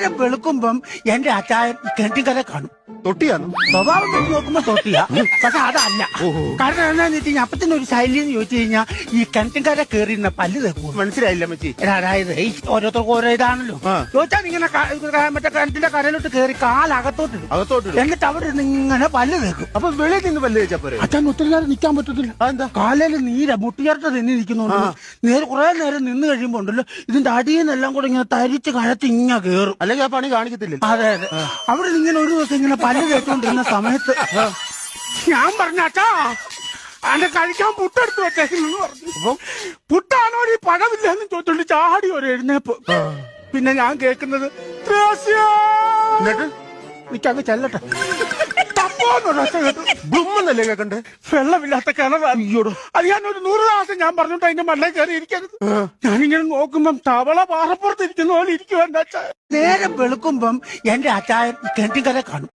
നേരം വെളുക്കുമ്പം എന്റെ അച്ചായൻ കിണറ്റിക്കര കാണും. തൊട്ടിയാണോ? സ്വഭാവം വെച്ച് നോക്കുമ്പോ തൊട്ടിയാ പക്ഷെ അതല്ല. ഓഹോ. കാരണം എന്താന്ന് വെച്ച് കഴിഞ്ഞാൽ അപ്പത്തിന് ഒരു ശൈലി എന്ന് ചോദിച്ചു കഴിഞ്ഞാൽ ഈ കിണറ്റിൻകാരെ കയറി നിന്ന പല്ല് തെക്കും. മനസ്സിലായില്ല മച്ചി എടാ, അതായത് ഈ ഓരോരുത്തർക്കും ഓരോ ഇതാണല്ലോ. ആ. ചോദിച്ചാൽ ഇങ്ങനെ ക- ക- മറ്റേ കിണറ്റിന്റെ കരയിലോട്ട് കയറി കാലകത്തോട്ടിടും. അകത്തോട്ട് എന്നിട്ട് അവിടെ ഇരുന്ന് ഇങ്ങനെ പല്ല് തേക്കും. അപ്പൊ വെളിയിൽ നിന്ന് പല്ല് പോരെ? അച്ഛൻ ഒത്തിരി നേരം നിൽക്കാൻ പറ്റത്തില്ല അതെന്താ കാലയിൽ നീര മുട്ടിച്ചേർത്ത് തന്നെ നിൽക്കുന്നുണ്ട്. നേരെ കുറെ നേരം നിന്ന് കഴിയുമ്പോ ഉണ്ടല്ലോ ഇതിന്റെ അടിയിൽ നിന്നെല്ലാം കൂടെ ഇങ്ങനെ തരിച്ച് കഴത്തി ഇങ്ങനെ കയറും അല്ലെങ്കിൽ ആ പണി കാണിക്കത്തില്ല അതെ അതെ. അവിടെ ഇങ്ങനെ ഒരു ദിവസം ഇങ്ങനെ പല്ല് കേട്ടുകൊണ്ടിരുന്ന സമയത്ത് ഞാൻ പറഞ്ഞാട്ടാ അന്റെ കഴിക്കാൻ പുട്ടെടുത്ത് വെച്ചേക്കുന്നു പറഞ്ഞു. പുട്ടാണോ ഈ പഴമില്ലെന്ന് ചോദിച്ചോണ്ട് ചാടി ഒരു എഴുന്നേപ്പ്. പിന്നെ ഞാൻ കേൾക്കുന്നത് എനിക്കങ്ങ് ചെല്ലട്ടെ. ബ്ലുമെന്നല്ലേ കേക്കണ്ടേ? വെള്ളമില്ലാത്ത കിണറാണ് അത് ഞാൻ ഒരു നൂറ് ദിവസം ഞാൻ പറഞ്ഞിട്ട് അതിന്റെ മണ്ണേ കയറി ഇരിക്കരുത്. ഞാനിങ്ങനെ നോക്കുമ്പം തവള പാറപ്പുറത്ത് ഇരിക്കുന്ന പോലെ ഇരിക്കുവാ നേരം വെളുക്കുമ്പം എന്റെ അച്ചായൻ കെട്ടിക്കര കാണും.